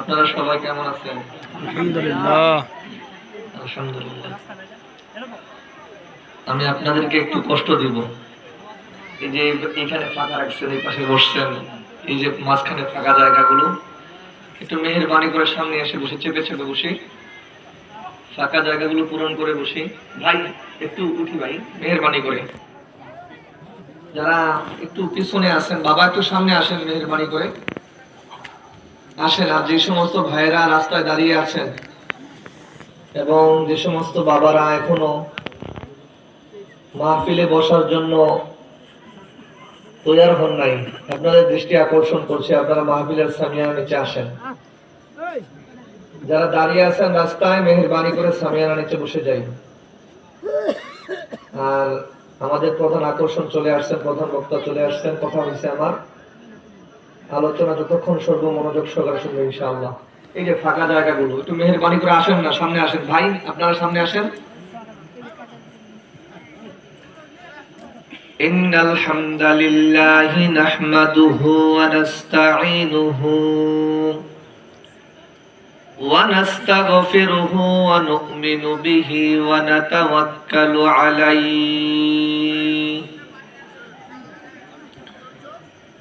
আপনারা সবাই কেমন আছেন? আলহামদুলিল্লাহ। আলহামদুলিল্লাহ। আমি আপনাদেরকে একটু কষ্ট দিব। এই যে এখানে ফাঁকা রাখছেন এই পাশে বসছেন এই যে মাঝখানে ফাঁকা জায়গাগুলো একটু মেহেরবানি করে সামনে এসে বসে চেপে চেপে বসি। ফাঁকা জায়গাগুলো পূরণ করে বসি। ভাই একটু উঠি ভাই মেহেরবানি করে। যারা একটু পিছনে আছেন বাবা একটু সামনে আসেন মেহেরবানি করে। আসেন আর যে সমস্ত ভাইয়েরা রাস্তায় দাঁড়িয়ে আছেন এবং যে সমস্ত বাবারা এখনও মাহফিলে বসার জন্য তৈয়ার হন নাই, আপনাদের দৃষ্টি আকর্ষণ করছে, আপনারা মাহফিলের সামিয়ার নিচে আসেন। যারা দাঁড়িয়ে আছেন রাস্তায়, মেহেরবানি করে সামিয়ানা নিচে বসে যাই। আর আমাদের প্রধান আকর্ষণ চলে আসছেন, প্রধান বক্তা চলে আসছেন, কথা হয়েছে আমার। আলোচনা যতক্ষণ সর্ব মনোযোগ সহকারে শুনবে ইনশাআল্লাহ এই যে ফাঁকা জায়গাগুলো একটু মেহেরবানি করে আসেন না সামনে আসেন ভাই আপনারা সামনে আসেন إن الحمد لله نحمده ونستعينه ونستغفره ونؤمن به ونتوكل عليه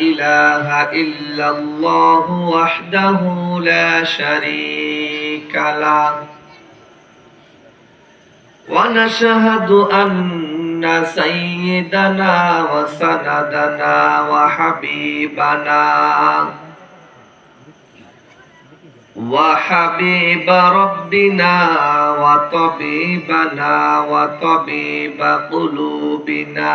إله إلا الله وحده لا شريك له ونشهد أن سيدنا وسندنا وحبيبنا وحبيب ربنا وطبيبنا وطبيب قلوبنا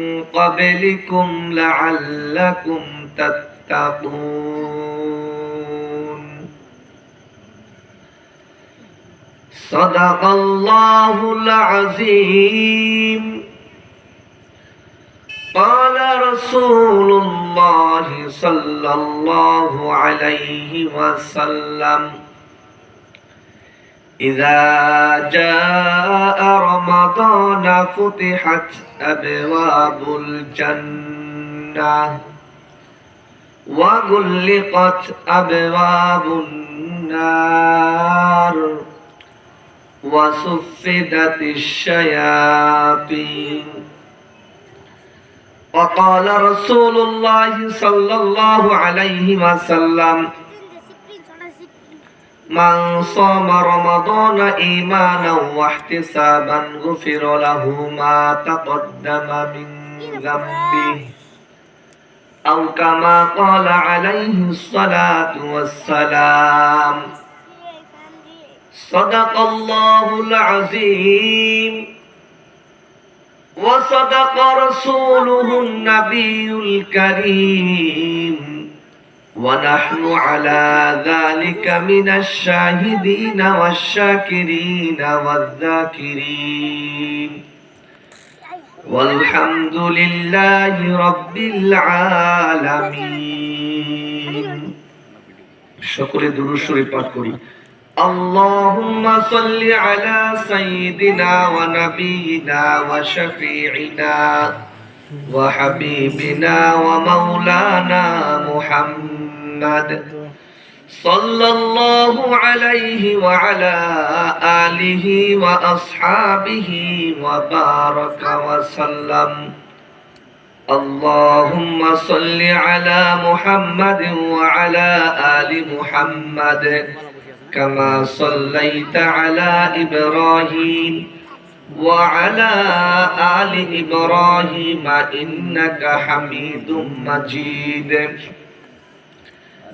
قبلكم لعلكم تتقون صدق الله العظيم قال رسول الله صلى الله عليه وسلم إذا جاء رمضان فتحت أبواب الجنة وغلقت أبواب النار وصفدت الشياطين وقال رسول الله صلى الله عليه وسلم من صام رمضان إيمانا واحتسابا غفر له ما تقدم من ذنبه. أو كما قال عليه الصلاة والسلام. صدق الله العظيم. وصدق رسوله النبي الكريم. ونحن على ذلك من الشاهدين والشاكرين والذاكرين والحمد لله رب العالمين شكر دروشري পাঠ اللهم صل على سيدنا ونبينا وشفيعنا وحبيبنا ومولانا محمد صلى الله عليه وعلى آله وأصحابه وبارك وسلم. اللهم صل على محمد وعلى آل محمد كما صليت على إبراهيم وعلى آل إبراهيم إنك حميد مجيد.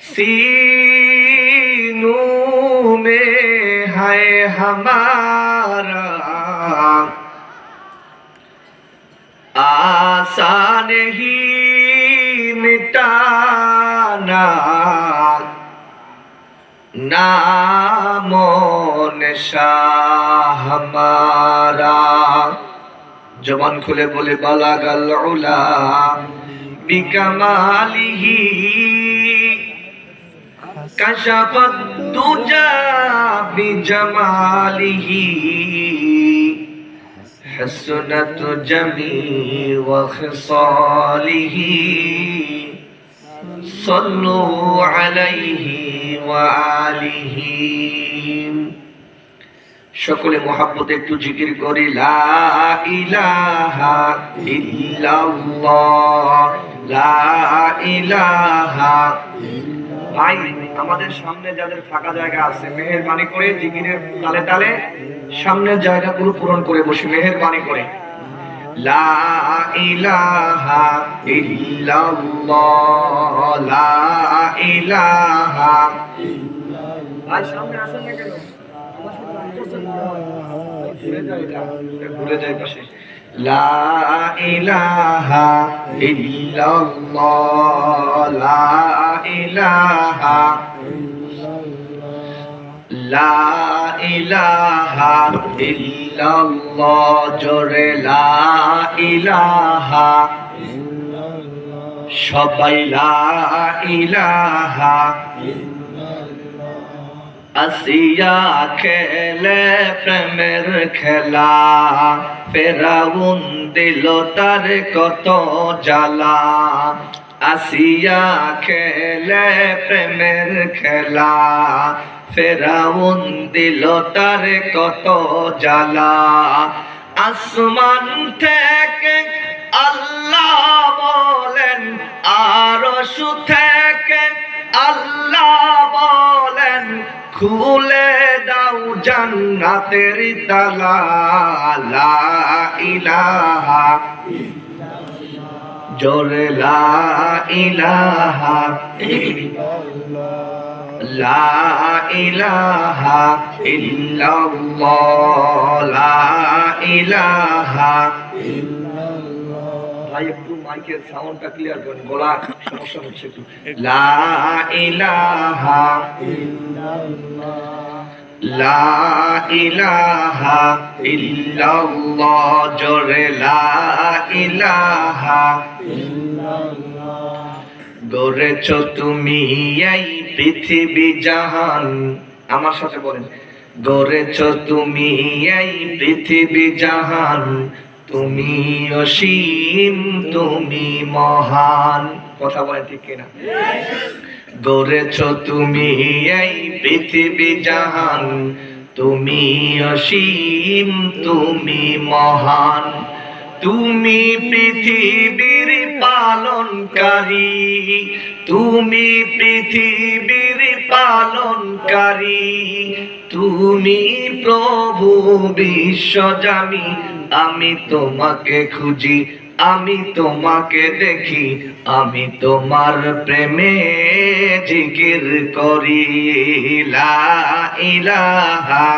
सीनू में है हमारा आसान ही मिटाना नामो निशा हमारा জবান খুলে বলে বালাগাল উলা বিকামালিহি كشف الدجى بجماله حسنت جميع وخصاله صلوا عليه وآله সকলে মোহাম্মত একটু জিকির করি লা ইলাহা ইল্লাল্লাহ লা ইলাহা ভাই আমাদের সামনে যাদের ফাঁকা জায়গা আছে মেহেরবানি করে জিকিরের তালে তালে সামনের জায়গাগুলো পূরণ করে বসি মেহেরবানি করে। লা ইলাহা ইল্লাল্লাহ লা ইলাহা ভাই সামনে আসেন না কেন? আমার সাথে রাগ করছেন না? ঘুরে যায় এটা, এটা ঘুরে যায় পাশে। লা ইলাহা ইল্লাল্লাহ লা ইলাহা লা ইলাহা ইল্লাল্লাহ জোরে লা ইলাহা সবাই লা ইলাহা আসিয়া খেলে প্রেমের খেলা। ফেরাউন দিল তার কত জ্বালা। আসিয়া খেলে প্রেমের খেলা। ফেরাউন দিল তার কত জ্বালা। আসমান থেকে আল্লাহ বলেন, আর থেকে আল্লাহ বলেন খুলে দাও জান্নাতের তালা লা ইলাহা জোরে লা ইলাহা লা ইলাহা ইল্লাল্লাহ। লা ইলাহা ভাই একটু মাইকের সাউন্ডটা ক্লিয়ার করেন গলা সমস্যা হচ্ছে একটু। লা ইলাহা লা ইলাহা ইল্লাল্লাহ জোরে লা ইলাহা গড়েছ তুমি এই পৃথিবী জাহান আমার সাথে বলেন। গড়েছ তুমি এই পৃথিবী জাহান তুমি অসীম, তুমি মহান। কথা বলে ঠিক কিনা? গড়েছ তুমি এই পৃথিবী জাহান। তুমি অসীম, তুমি মহান। তুমি পৃথিবীর পালনকারী। তুমি পৃথিবীর পালনকারী। তুমি প্রভু বিশ্বজামি আমি তোমাকে খুঁজি, আমি তোমাকে দেখি, আমি তোমার প্রেমে জিকির করি। লা ইলাহা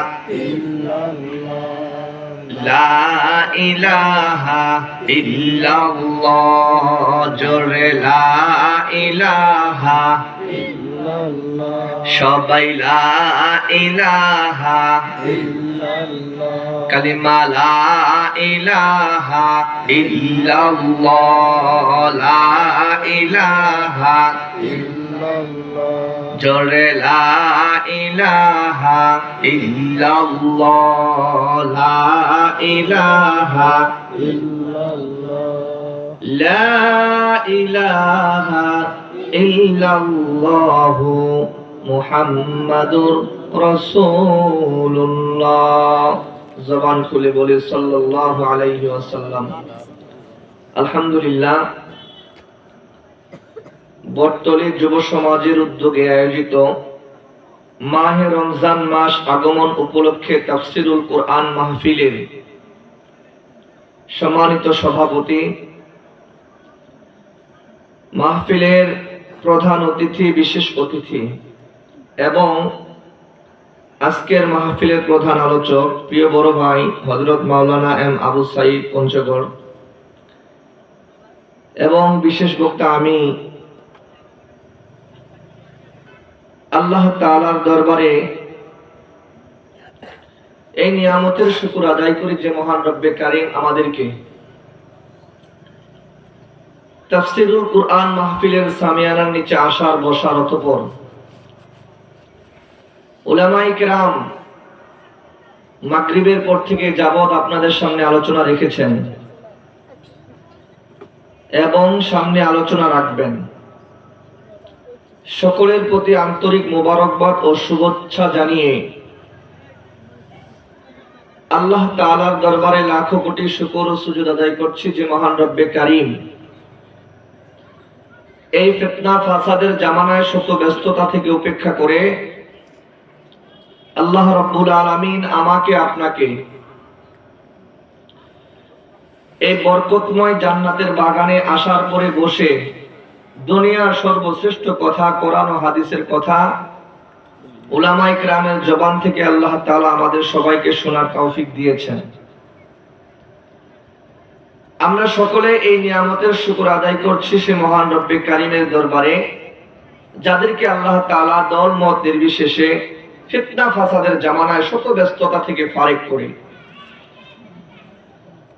লা ইলাহা ইল্লাল্লাহ। জোরে লা ইলাহা সবাই লা ইলাহা কালিমা লা ইলাহা ইল্লাল্লাহ লা ইলাহা। জোরে লা ইলাহা ইল্লাল্লাহ লা ইলাহা। লা ইলাহা ইল্লাল্লাহ মুহাম্মাদুর রাসূলুল্লাহ। জবান খুলে বলে, সাল্লাল্লাহু আলাইহি ওয়াসাল্লাম। আলহামদুলিল্লাহ, বটতলী যুব সমাজের উদ্যোগে আয়োজিত মাহে রমজান মাস আগমন উপলক্ষে তাফসিরুল কোরআন মাহফিলের সম্মানিত সভাপতি, মাহফিলের প্রধান অতিথি, বিশেষ অতিথি এবং আজকের মাহফিলের প্রধান আলোচক প্রিয় বড় ভাই হজরত মাওলানা এম আবু সাইদ পঞ্চগড় এবং বিশেষ বক্তা আমি আল্লাহ তাআলার দরবারে এই নিয়ামতের শুকুর আদায় করি যে মহান রব্বে কারিম আমাদেরকে তাফসিরুল কুরআন মাহফিলের সামিয়ানার নিচে আসার বসার অতপর উলামাই কেরাম মাগরিবের পর থেকে যাবত আপনাদের সামনে আলোচনা রেখেছেন এবং সামনে আলোচনা রাখবেন। সকলের প্রতি আন্তরিক মোবারকবাদ ও শুভেচ্ছা জানিয়ে আল্লাহ তাআলার দরবারে লাখো কোটি শুকর ও সুজুদ আদায় করছি যে মহান রব্বে কারিম এই ফিতনা ফাসাদের জামানায় শত ব্যস্ততা থেকে উপেক্ষা করে আল্লাহ রব্বুল আলামিন আমাকে, আপনাকে এই বরকতময় জান্নাতের বাগানে আসার পরে বসে দুনিয়ার সর্বশ্রেষ্ঠ কথা, কোরআন ও হাদিসের কথা উলামাই ক্রামের জবান থেকে আল্লাহ তালা আমাদের সবাইকে শোনার তৌফিক দিয়েছেন। আমরা সকলে এই নিয়ামতের শুকর আদায় করছি সে মহান রব্বে কারিমের দরবারে, যাদেরকে আল্লাহ তাআলা দল, মত নির্বিশেষে ফিতনা ফাসাদের জামানায় শত ব্যস্ততা থেকে ফারেক করে।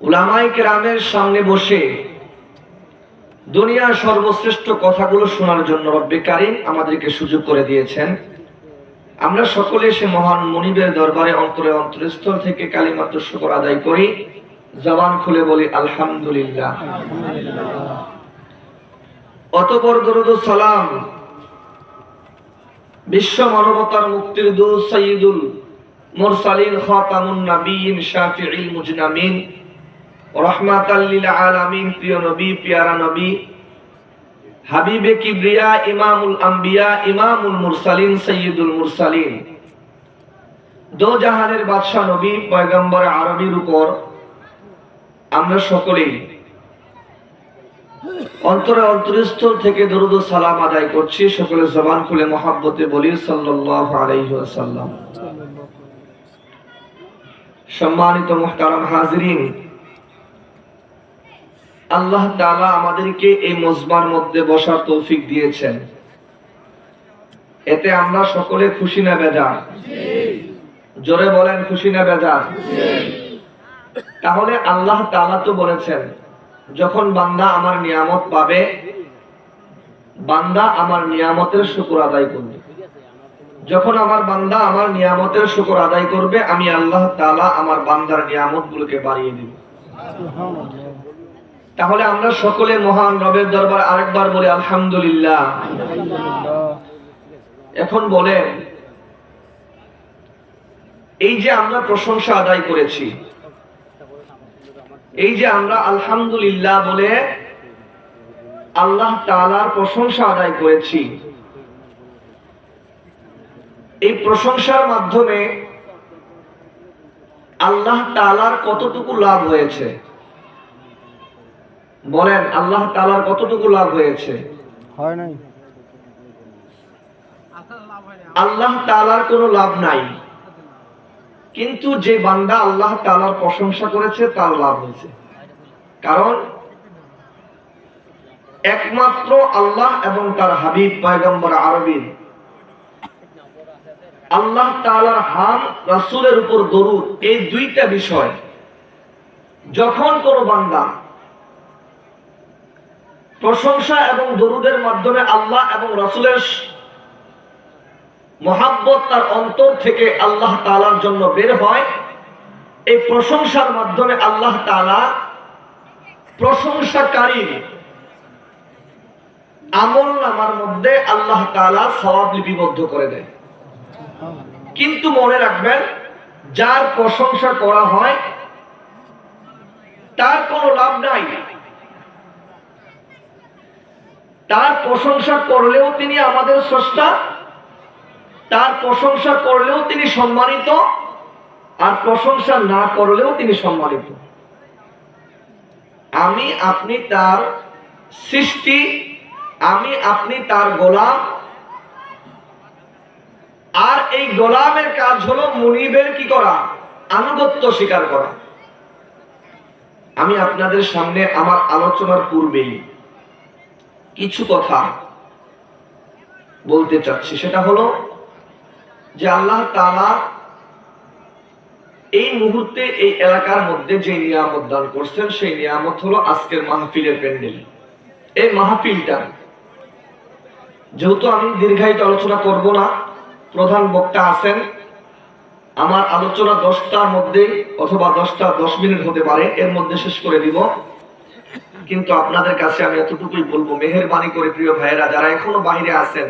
উলামাই কেরামের সামনে বসে দুনিয়ার সর্বশ্রেষ্ঠ কথাগুলো শোনার জন্য রব্বে কারিম আমাদেরকে সুযোগ করে দিয়েছেন। আমরা সকলে সে মহান মনিবের দরবারে অন্তরে অন্তরস্থল থেকে কালিমাত্র শুকর আদায় করি। জবান খুলে বলি, আলহামদুলিল্লাহ। অতপর দরুদ সালাম, বিশ্ব মানবতার মুক্তির দূত সঈদুল মুরসালিন খাতামুন নাবিয়িন শাফিঈল মুজনামিন। রহমাতাল লিল আলামিন, প্রিয় নবী, পিয়ারা নবী, হাবিবে কিবরিয়া, ইমামুল আম্বিয়া, ইমামুল মুরসালিন সৈয়দুল মুরসালিন। দো জাহানের বাদশাহ নবী, পয়গম্বর আরবির উপর আমরা সকলেই অন্তরে অন্তরস্থল থেকে দরুদ সালাম আদায় করছি। সকলে জবান খুলে মহাব্বতে বলি সাল্লাল্লাহু আলাইহি ওয়াসাল্লাম। সম্মানিত মুহতারাম হাজরিন আল্লাহ তাআলা আমাদেরকে এই মজবার মধ্যে বসার তৌফিক দিয়েছেন। এতে আমরা সকলে খুশি না বেজার? জোরে বলেন খুশি না বেজার? তাহলে আল্লাহ তালা তো বলেছেন, যখন বান্দা আমার নিয়ামত পাবে, বান্দা আমার নিয়ামতের শুকর আদায় করবে। যখন আমার বান্দা আমার নিয়ামতের শুকর আদায় করবে, আমি আল্লাহ তালা আমার বান্দার নিয়ামত গুলোকে বাড়িয়ে দিব। তাহলে আমরা সকলে মহান রবের দরবার আরেকবার বলি, আলহামদুলিল্লাহ। এখন বলেন, এই যে আমরা প্রশংসা আদায় করেছি এই যে আমরা আলহামদুলিল্লাহ বলে আল্লাহ তালার প্রশংসা আদায় করেছি এই প্রশংসার মাধ্যমে আল্লাহ তালার কতটুকু লাভ হয়েছে? বলেন আল্লাহ তালার কতটুকু লাভ হয়েছে? হয় নাই। আল্লাহ তালার কোনো লাভ নাই। কিন্তু যে বান্দা আল্লাহ তালার প্রশংসা করেছে, তার লাভ হয়েছে। কারণ একমাত্র আল্লাহ এবং তার হাবিব পয়গম্বর আরবিন। আল্লাহ তাআলার হাম রাসুলের উপর দরুদ, এই দুইটা বিষয়, যখন কোন বান্দা প্রশংসা এবং দরুদের মাধ্যমে আল্লাহ এবং রাসূলের মহাব্বত তার অন্তর থেকে আল্লাহ তালার জন্য বের হয়। এই প্রশংসার মাধ্যমে আল্লাহ তাআলা প্রশংসাকারীর আমল নামার মধ্যে আল্লাহ তাআলা সওয়াব লিপিবদ্ধ করে দেয়। কিন্তু মনে রাখবেন, যার প্রশংসা করা হয়, তার কোনো লাভ নাই। তার প্রশংসা করলেও তিনি আমাদের স্রষ্টা তার প্রশংসা করলেও তিনি সম্মানিত আর প্রশংসা না করলেও তিনি সম্মানিত। আমি, আপনি তার সৃষ্টি, আমি, আপনি তার গোলাম। আর এই গোলামের কাজ হলো মুনিবের কি করা? আনুগত্য স্বীকার করা। আমি আপনাদের সামনে আমার আলোচনার পূর্বেই কিছু কথা বলতে চাচ্ছি। সেটা হলো যে আল্লাহ তাআলা এই মুহূর্তে এই এলাকার মধ্যে যে নিয়ামত দান করছেন, সেই নিয়ামত হলো আজকের মাহফিলের প্যান্ডেল। এই মাহফিলটা, যেহেতু আমি দীর্ঘায়িত আলোচনা করব না, প্রধান বক্তা আছেন, আমার আলোচনা দশটার মধ্যে অথবা দশটা দশ মিনিট হতে পারে, এর মধ্যে শেষ করে দিব। কিন্তু আপনাদের কাছে আমি এতটুকুই বলব, মেহেরবানি করে প্রিয় ভাইয়েরা, যারা এখনও বাইরে আছেন